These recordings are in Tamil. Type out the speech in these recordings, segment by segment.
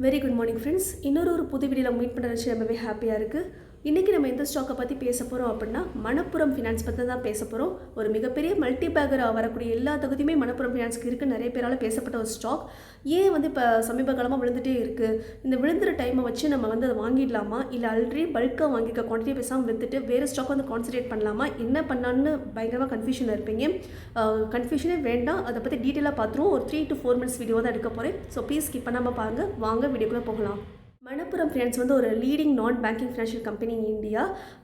வெரி குட் மார்னிங் ஃப்ரெண்ட்ஸ் இன்னொரு ஒரு புது வீடியோவில் மீட் பண்ண நினச்சி ரொம்பவே ஹாப்பியாக இருக்குது இன்றைக்கி நம்ம எந்த ஸ்டாக்கை பற்றி பேச போகிறோம் அப்படின்னா மணப்புரம் ஃபினான்ஸ் பற்றி தான் பேச போகிறோம் ஒரு மிகப்பெரிய மல்டி பேக்கராக வரக்கூடிய எல்லா தகுதியுமே மணப்புரம் ஃபினான்ஸ்க்கு இருக்குது நிறைய பேரால் பேசப்பட்ட ஒரு ஸ்டாக் ஏன் வந்து இப்போ சமீப காலமாக விழுந்துகிட்டே இருக்குது இந்த விழுந்துற டைமை வச்சு நம்ம வந்து அதை வாங்கிடலாமா? இல்லை ஆல்ரெடி பல்காக வாங்கிக்க குவான்டிட்டி பேசாமல் விற்றுட்டு வேறு ஸ்டாக் வந்து கான்சன்ட்ரேட் பண்ணலாமா? என்ன பண்ணலான்னு பயங்கரமாக கன்ஃபியூஷனில் இருப்பீங்க. கன்ஃபியூஷனே வேண்டாம். அதை பற்றி டீட்டெயிலாக பார்த்துருவோம் ஒரு three to four minutes video தான் எடுக்க போகிறேன் ஸோ ப்ளீஸ் ஸ்கிப் பண்ணாமல் பாருங்கள் வாங்க வீடியோக்குள்ளே போகலாம். மணப்புரம் ஃபினான்ஸ் வந்து ஒரு leading non banking financial company in India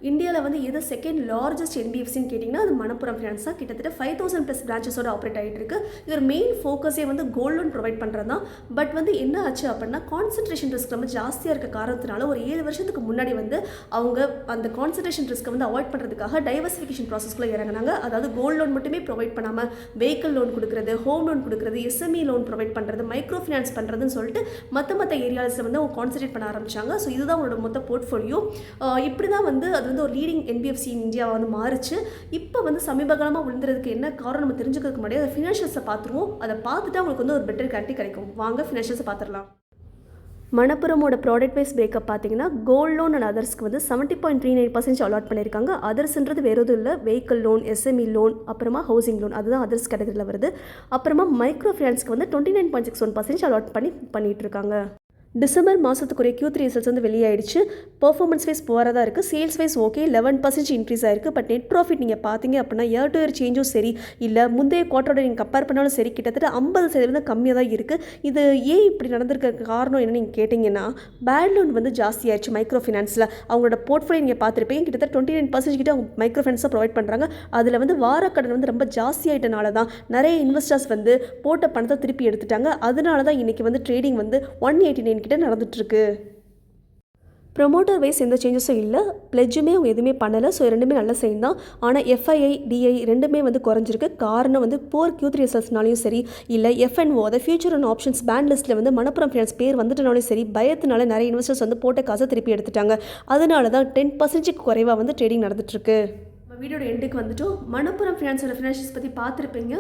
இந்தியாவில் வந்து எது செகண்ட் லார்ஜஸ்ட் என்பிஎஃப்சின்னு கேட்டிங்கன்னா அது மணப்புரம் ஃபினான்ஸ் தான். கிட்டத்தட்ட ஃபைவ் தௌசண்ட் ப்ளஸ் பிரான்ச்சஸோட ஆப்ரேட் ஆகிட்டு இருக்கு. இதோட மெயின் ஃபோக்கஸே வந்து கோல்ட் லோன் ப்ரொவைட் பண்ணுறது தான். பட் வந்து என்ன ஆச்சு அப்படின்னா கான்சன்ட்ரேஷன் ரிஸ்க் ரொம்ப ஜாஸ்தியாக இருக்க காரணத்தினால ஒரு ஏழு வருஷத்துக்கு முன்னாடி வந்து அவங்க அந்த கான்சன்ட்ரேஷன் ரிஸ்க்கை வந்து அவாய்ட் பண்ணுறதுக்காக டைவர்சிஃபிகேஷன் ப்ராசஸ்க்குள்ளே இறங்கினாங்க. அதாவது கோல்ட் லோன் மட்டுமே ப்ரொவைட் பண்ணாமல் வெஹிக்கிள் லோன் கொடுக்குறது ஹோம் லோன் கொடுக்குறது எஸ்எம்இ லோன் ப்ரொவைட் பண்ணுறது மைக்ரோ ஃபினான்ஸ் பண்ணுறதுன்னு சொல்லிட்டு மற்ற மற்ற ஏரியாஸில் வந்து அவங்க கான்சன்ட்ரேட் பண்ண ஆரம்பிச்சாங்க. ஸோ இதுதான் உங்களோட மொத்த போர்ட்ஃபோலியோ இப்படி தான் வந்து அது வந்து ஒரு லீடிங் என்பிஎஃப்சி இந்தியா வந்து மாறிச்சு. இப்போ வந்து சமீபகாலமாக விழுந்துறதுக்கு என்ன காரணம் நம்ம தெரிஞ்சுக்கிறதுக்கு முன்னாடி அதை ஃபினான்ஷியல்ஸை பார்த்துருவோம். அதை பார்த்துட்டு அவங்களுக்கு வந்து ஒரு பெட்டர் கேரண்டி கிடைக்கும். வாங்க ஃபினான்ஷியல்ஸை பார்த்துடலாம். மணப்புரமோட ப்ராடக்ட் வைஸ் பிரேக்கப் பார்த்தீங்கன்னா கோல்ட் லோன் அண்ட் அதர்ஸ்க்கு வந்து seventy point three nine percent allot பண்ணியிருக்காங்க. அதர்ஸ்ன்றது வேறு எதுவும் இல்லை. வெஹிக்கல் லோன் எஸ்எம்இ லோன் அப்புறமா ஹவுசிங் லோன் அதுதான் அதர்ஸ் கேட்டகரியில் வருது. அப்புறமா மைக்ரோ ஃபினான்ஸ்க்கு வந்து twenty nine point six one percent allot பண்ணி பண்ணிகிட்டு இருக்காங்க. டிசம்பர் மாதத்துக்குரிய கியூ த்ரீ ரிசல்ட்ஸ் வந்து வெளியாயிடுச்சு. பர்ஃபார்மன்ஸ் வைஸ் போகிறதா இருக்குது sales wise okay eleven percent increase ஆயிருக்கு. பட் நெட் ப்ராஃபிட் நீங்கள் பார்த்தீங்க அப்படின்னா இயர் டு இயர் சேஞ்சும் சரி. இல்லை முந்தைய குவார்ட்டரோட நீங்கள் கம்பேர் பண்ணாலும் சரி கிட்டத்தட்ட ஐம்பது சதவீதம் கம்மியாக தான் இருக்குது இது ஏன் இப்படி நடந்திருக்க காரணம் என்ன நீங்கள் கேட்டிங்கன்னா பேட் லோன் வந்து ஜாஸ்தியாகிடுச்சு மைக்ரோ ஃபினான்ஸில் அவங்களோட போர்ட்ஃபோலியோ நீங்கள் பார்த்துருப்பீங்க. கிட்டத்தட்ட டுவெண்ட்டி நைன் பர்சன்டேஜ் கிட்ட அவங்க மைக்ரோ ஃபினான்ஸாக ப்ரொவைட் பண்ணுறாங்க அதில் வந்து வாரக்கடன் வந்து ரொம்ப ஜாஸ்தியாயிட்டனால தான் நிறைய இன்வெஸ்டர்ஸ் வந்து போட்ட பணத்தை திருப்பி எடுத்துட்டாங்க. அதனால தான் இன்றைக்கி வந்து ட்ரேடிங் வந்து ஒன் எயிட்டி நைன் கிட்ட நடந்துட்டுருக்கு. ப்ரொமோட்டர் வைஸ் எந்த சேஞ்சஸும் இல்லை. பிளெஜுமே அவங்க எதுவுமே பண்ணலை. ஸோ ரெண்டுமே நல்ல சைன் தான். ஆனால் எஃப்ஐஐ டிஐ ரெண்டுமே வந்து குறைஞ்சிருக்கு. காரணம் வந்து போர் கியூ த்ரீ ரிசல்ட்ஸ்னாலையும் சரி. இல்லை எஃப்என்ஓ அதை ஃபியூச்சர் அண்ட் ஆப்ஷன்ஸ் பேண்ட் லிஸ்ட்டில் வந்து மணப்புரம் ஃபினான்ஸ் பேர் வந்துட்டனாலும் சரி பயத்தினால நிறைய இன்வெஸ்டர்ஸ் வந்து போட்ட காசை திருப்பி எடுத்துட்டாங்க. அதனால தான் டென் பர்சன்டேஜ் குறைவாக வந்து ட்ரேடிங் நடந்துட்டுருக்கு. நம்ம வீடியோட எண்டுக்கு வந்துட்டோம். மணப்புரம் ஃபினான்ஸோட ஃபினான்ஷியல்ஸ் பற்றி பார்த்துருப்பீங்க.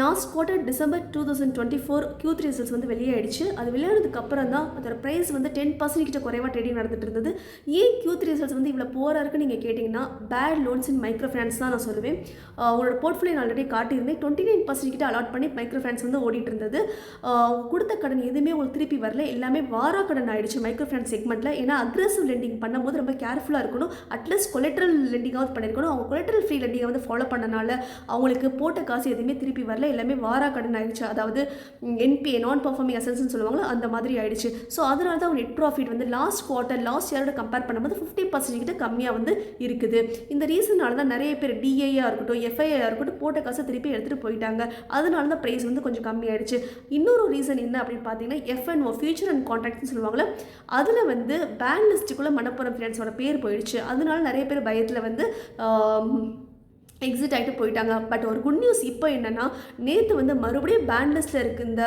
Last quarter December two thousand twenty four Q three results வந்து வெளியாயிடுச்சு. அது வெளியானதுக்கு அப்புறம் தான் அதோட ப்ரைஸ் வந்து டென் பர்சன்ட் கிட்ட குறைவாக ட்ரேடிங் நடந்துட்டு இருந்தது. ஏன் கியூ த்ரீ ரிசல்ட்ஸ் வந்து இவ்வளோ போராக இருக்குன்னு நீங்கள் கேட்டிங்கன்னா bad loans in micro finance தான் நான் சொல்லுவேன். ஆஹ் உங்களோட போர்ட்ஃபோலியோ நான் ஆல்ரெடி காட்டியிருந்தேன். டுவெண்ட்டி நைன் பர்சன்ட் கிட்ட அலாட் பண்ணி மைக்ரோ ஃபினான்ஸ் வந்து ஓடிட்டு இருந்தது. கொடுத்த கடன் எதுவுமே உங்களுக்கு திருப்பி வரல. எல்லாமே வாரா கடன் ஆயிடுச்சு மைக்ரோ ஃபினான்ஸ் செக்மெண்ட்டில் ஏன்னா அக்ரெசிவ் லெண்டிங் பண்ணும்போது ரொம்ப கேர்ஃபுல்லாக இருக்கணும். அட்லீஸ்ட் கொலெட்ரல் லெண்டிங்காவது பண்ணியிருக்கணும் அவங்க கொலெட்ரல் ஃப்ரீ லெண்டிங்கை வந்து ஃபாலோ பண்ணனால அவங்களுக்கு போட்ட காசு எதுவுமே திருப்பி வரல. எல்லாமே வாரா கடன் ஆகிடுச்சு அதாவது என்பிஏ நான் பர்ஃபார்மிங் அசன்ஸ்னு சொல்லுவாங்க அந்த மாதிரி ஆயிடுச்சு. ஸோ அதனால தான் நெட் ப்ராஃபிட் வந்து லாஸ்ட் குவார்ட்டர் லாஸ்ட் இயரோட கம்பேர் பண்ணும்போது ஃபிஃப்டி பர்சன்ட் கிட்ட கம்மியாக வந்து இருக்குது. இந்த ரீசனால தான் நிறைய பேர் டிஏயாக இருக்கட்டும் எஃப்ஐஆ இருக்கட்டும் போட்ட காசை திருப்பி எடுத்துகிட்டு போயிட்டாங்க. அதனால தான் ப்ரைஸ் வந்து கொஞ்சம் கம்மியாயிடுச்சு. இன்னொரு ரீசன் என்ன அப்படின்னு பார்த்தீங்கன்னா எஃப்என்ஓ ஃபியூச்சர் அண்ட் கான்ட்ராக்ட்னு சொல்லுவாங்களே அதில் வந்து பேன் லிஸ்ட்டுக்குள்ளே மணப்புரம் ஃபினான்ஸோட பேர் போயிடுச்சு. அதனால நிறைய பேர் பயத்தில் வந்து പോകും எக்ஸிட் ஆகிட்டு போயிட்டாங்க. பட் ஒரு குட் நியூஸ் இப்போ என்னென்னா நேற்று வந்து மறுபடியும் பேன் லிஸ்ட்டில் இருக்க இந்த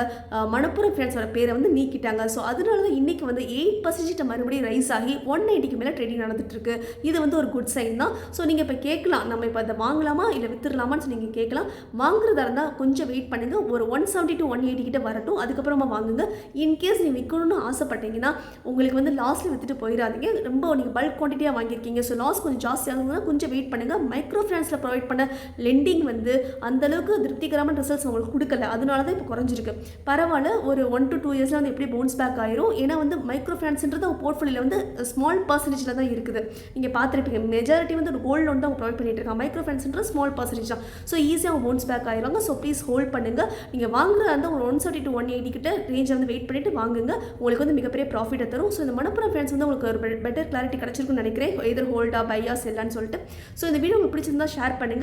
மணப்புரம் ஃபினான்ஸோட பேரை வந்து நீக்கிட்டாங்க. ஸோ அதனால தான் இன்றைக்கி வந்து எயிட் பர்சன்டேஜ் மறுபடியும் ரைஸ் ஆகி ஒன் நைன்ட்டிக்கு மேலே ட்ரேடிங் நடந்துட்டுருக்கு. இது வந்து ஒரு குட் சைன் தான். ஸோ நீங்கள் இப்போ கேட்கலாம். நம்ம இப்போ அதை வாங்கலாமா? இல்லை வித்துடலாமான்னு சொல்லி நீங்கள் கேட்கலாம். வாங்குறதா இருந்தால் கொஞ்சம் வெயிட் பண்ணுங்கள் ஒரு one seventy to one eighty கிட்ட வரட்டும். அதுக்கப்புறமா வாங்குங்க. இன்கேஸ் நீங்கள் விற்கணும்னு ஆசைப்பட்டீங்கன்னா உங்களுக்கு வந்து லாஸ்ட்டில் விற்றுட்டு போயிடாதீங்க. ரொம்ப நீங்கள் பல்க் குவான்டிட்டியாக வாங்கியிருக்கீங்க. ஸோ லாஸ் கொஞ்சம் ஜாஸ்தியாகுதுன்னா கொஞ்சம் வெயிட் பண்ணுங்கள் மைக்ரோ ஃபினான்ஸில் ப்ரொவைட் பண்ண லெண்டிங் வந்து அந்த அளவுக்கு திருப்திகரமான ரிசல்ட்ஸ் உங்களுக்கு கொடுக்கல. அதனால தான் இப்போ குறைஞ்சிருக்கு. பரவாயில்ல ஒரு ஒன் டு டூ இயர்ஸில் வந்து எப்படி பவுன்ஸ் பேக் ஆயிரும்? ஏன்னா வந்து மைக்ரோ ஃபினான்ஸ்ன்றது அவங்க போர்ட்ஃபோலியோவில் வந்து ஸ்மால் பர்சன்டேஜில் தான் இருக்குது. நீங்கள் பார்த்துருப்பீங்க மெஜாரிட்டி வந்து ஒரு கோல்டு லோன் தான் அவங்க ப்ரொவைட் பண்ணிட்டு இருக்காங்க. மைக்ரோ ஃபினான்ஸ்ன்றது ஸ்மால் பர்சன்டேஜ் தான். ஸோ ஈஸியாக அவங்க பவுன்ஸ் பேக் ஆயிருவாங்க ஸோ ப்ளீஸ் ஹோல்ட் பண்ணுங்கள் நீங்கள் வாங்குறதா இருந்தால் ஒரு one seventy to one eighty கிட்ட ரேஞ்சை வந்து வெயிட் பண்ணிட்டு வாங்குங்க. உங்களுக்கு வந்து மிகப்பெரிய ப்ராஃபிட்டை தரும். ஸோ இந்த மனப்புறம் ஃப்ரெண்ட்ஸ் வந்து உங்களுக்கு ஒரு பெட்டர் கிளாரிட்டி கிடச்சிருக்குன்னு நினைக்கிறேன். எதிர் ஹோல்டா பையா செல்லான்னு சொல்லிட்டு. ஸோ இந்த வீடியோ உங்களுக்கு பிடிச்சிருந்தா ஷேர் பண்ணுங்கள்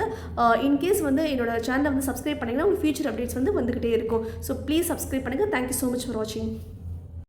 இன்கேஸ் வந்து என்னோட சேனலை வந்து சப்ஸ்கிரைப் பண்ணிங்கன்னா உங்களுக்கு ஃபியூச்சர் அப்டேட்ஸ் வந்து வந்துகிட்டே இருக்கும். ஸோ ப்ளீஸ் சப்ஸ்கிரைப் பண்ணுங்கள் thank you so much for வாட்சிங்